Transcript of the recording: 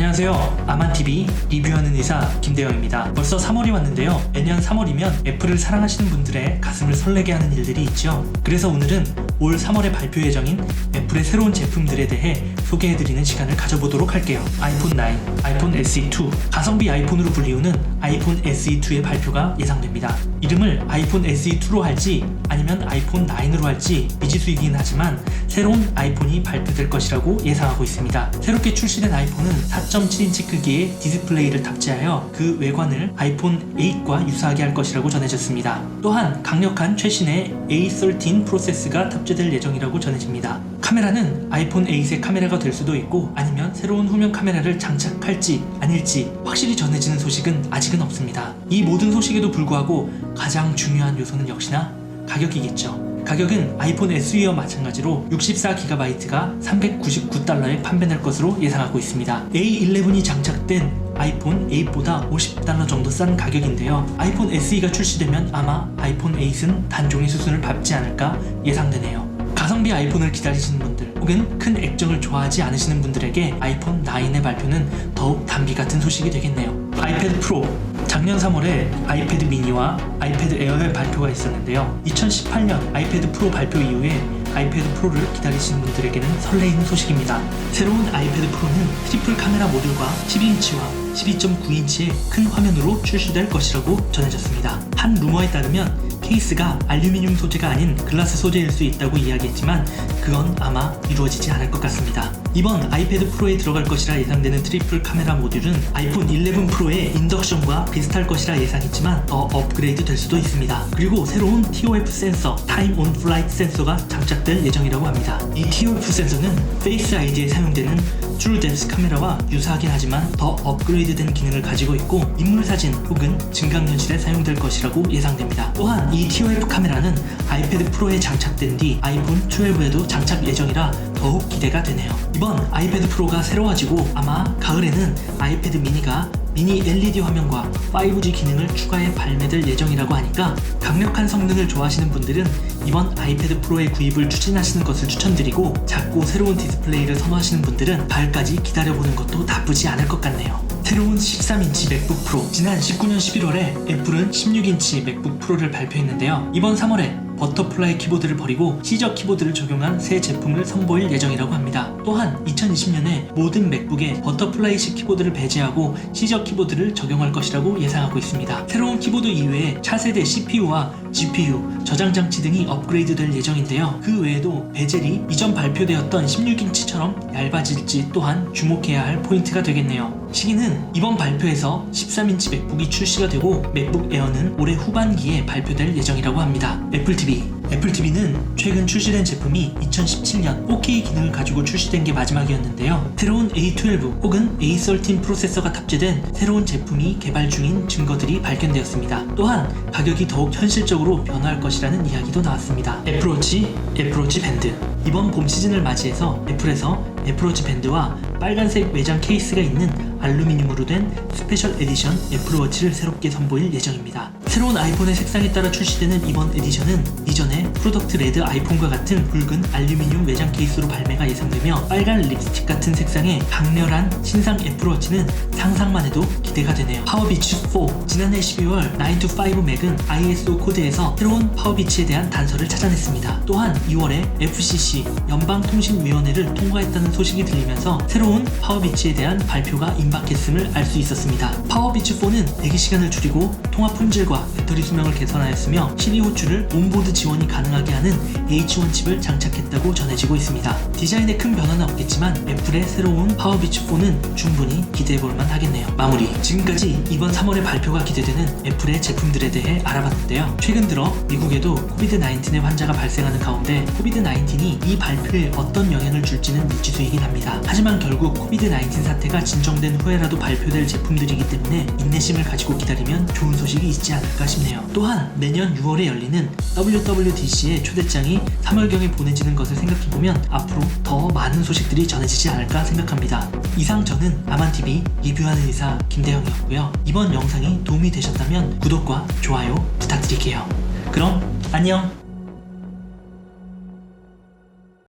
안녕하세요. 아만TV 리뷰하는 의사 김대영입니다. 벌써 3월이 왔는데요. 매년 3월이면 애플을 사랑하시는 분들의 가슴을 설레게 하는 일들이 있죠. 그래서 오늘은 올 3월에 발표 예정인 애플의 새로운 제품들에 대해 소개해드리는 시간을 가져보도록 할게요. 아이폰 9, 아이폰 SE2, 가성비 아이폰으로 불리우는 아이폰 SE2의 발표가 예상됩니다. 이름을 아이폰 SE2로 할지 아니면 아이폰 9으로 할지 미지수이긴 하지만 새로운 아이폰이 발표될 것이라고 예상하고 있습니다. 새롭게 출시된 아이폰은 4.7인치 크기의 디스플레이를 탑재하여 그 외관을 아이폰 8과 유사하게 할 것이라고 전해졌습니다. 또한 강력한 최신의 A13 프로세스가 탑재될 예정이라고 전해집니다. 카메라는 아이폰 8의 카메라가 될 수도 있고 아니면 새로운 후면 카메라를 장착할지 아닐지 확실히 전해지는 소식은 아직은 없습니다. 이 모든 소식에도 불구하고 가장 중요한 요소는 역시나 가격이겠죠. 가격은 아이폰 SE와 마찬가지로 64GB가 399달러에 판매될 것으로 예상하고 있습니다. A11이 장착된 아이폰 8보다 50달러 정도 싼 가격인데요. 아이폰 SE가 출시되면 아마 아이폰 8은 단종의 수순을 밟지 않을까 예상되네요. 가성비 아이폰을 기다리시는 분들 혹은 큰 액정을 좋아하지 않으시는 분들에게 아이폰 9의 발표는 더욱 단비 같은 소식이 되겠네요. 아이패드 프로 작년 3월에 아이패드 미니와 아이패드 에어의 발표가 있었는데요. 2018년 아이패드 프로 발표 이후에 아이패드 프로를 기다리시는 분들에게는 설레이는 소식입니다. 새로운 아이패드 프로는 트리플 카메라 모듈과 12인치와 12.9인치의 큰 화면으로 출시될 것이라고 전해졌습니다. 한 루머에 따르면 케이스가 알루미늄 소재가 아닌 글라스 소재일 수 있다고 이야기했지만 그건 아마 이루어지지 않을 것 같습니다. 이번 아이패드 프로에 들어갈 것이라 예상되는 트리플 카메라 모듈은 아이폰 11 프로의 인덕션과 비슷할 것이라 예상했지만 더 업그레이드 될 수도 있습니다. 그리고 새로운 TOF 센서, 타임 온 플라이트 센서가 장착될 예정이라고 합니다. 이 TOF 센서는 페이스 아이디에 사용되는 트루 뎁스 카메라와 유사하긴 하지만 더 업그레이드된 기능을 가지고 있고 인물 사진 혹은 증강 현실에 사용될 것이라고 예상됩니다. 또한 이 TOF 카메라는 아이패드 프로에 장착된 뒤 아이폰 12에도 장착 예정이라 더욱 기대가 되네요. 이번 아이패드 프로가 새로워지고 아마 가을에는 아이패드 미니가 미니 LED 화면과 5G 기능을 추가해 발매될 예정이라고 하니까 강력한 성능을 좋아하시는 분들은 이번 아이패드 프로의 구입을 추진하시는 것을 추천드리고 작고 새로운 디스플레이를 선호하시는 분들은 가을까지 기다려보는 것도 나쁘지 않을 것 같네요. 새로운 13인치 맥북 프로 지난 19년 11월에 애플은 16인치 맥북 프로를 발표했는데요. 이번 3월에 버터플라이 키보드를 버리고 시저 키보드를 적용한 새 제품을 선보일 예정이라고 합니다. 또한 2020년에 모든 맥북에 버터플라이식 키보드를 배제하고 시저 키보드를 적용할 것이라고 예상하고 있습니다. 새로운 키보드 이외에 차세대 CPU와 GPU, 저장 장치 등이 업그레이드될 예정인데요. 그 외에도 베젤이 이전 발표되었던 16인치처럼 얇아질지 또한 주목해야 할 포인트가 되겠네요. 시기는 이번 발표에서 13인치 맥북이 출시가 되고 맥북 에어는 올해 후반기에 발표될 예정이라고 합니다. 애플 TV 애플 TV는 최근 출시된 제품이 2017년 4K 기능을 가지고 출시된 게 마지막이었는데요. 새로운 A12 혹은 A13 프로세서가 탑재된 새로운 제품이 개발 중인 증거들이 발견되었습니다. 또한 가격이 더욱 현실적으로 변화할 것이라는 이야기도 나왔습니다. 애플워치, 애플워치 밴드 이번 봄 시즌을 맞이해서 애플에서 애플워치 밴드와 빨간색 외장 케이스가 있는 알루미늄으로 된 스페셜 에디션 애플워치를 새롭게 선보일 예정입니다. 새로운 아이폰의 색상에 따라 출시되는 이번 에디션은 이전의 프로덕트 레드 아이폰과 같은 붉은 알루미늄 외장 케이스로 발매가 예상되며 빨간 립스틱 같은 색상의 강렬한 신상 애플워치는 상상만 해도 기대가 되네요. 파워비치 4 지난해 12월 9to5 맥은 ISO 코드에서 새로운 파워비치에 대한 단서를 찾아냈습니다. 또한 2월에 FCC 연방통신위원회를 통과했다는 소식이 들리면서 새로운 파워비치에 대한 발표가 임박했음을 알 수 있었습니다. 파워비치 4는 대기 시간을 줄이고 통화 품질과 배터리 수명을 개선하였으며 CD 호출을 온보드 지원이 가능하게 하는 H1 칩을 장착했다고 전해지고 있습니다. 디자인에 큰 변화는 없겠지만 애플의 새로운 파워비치 4는 충분히 기대해볼 만 하겠네요. 마무리. 지금까지 이번 3월에 발표가 기대되는 애플의 제품들에 대해 알아봤는데요. 최근 들어 미국에도 코비드-19의 환자가 발생하는 가운데 코비드-19이 이 발표에 어떤 영향을 줄지는 미지 수이긴 합니다. 하지만 결국 코비드-19 사태가 진정된 후에라도 발표될 제품들이기 때문에 인내심을 가지고 기다리면 좋은 소식이 있지 않을까 싶네요. 또한 내년 6월에 열리는 WWDC의 초대장이 3월경에 보내지는 것을 생각해보면 앞으로 더 많은 소식들이 전해지지 않을까 생각합니다. 이상 저는 아만TV 리뷰하는 의사 김대영이었고요. 이번 영상이 도움이 되셨다면 구독과 좋아요 부탁드릴게요. 그럼 안녕!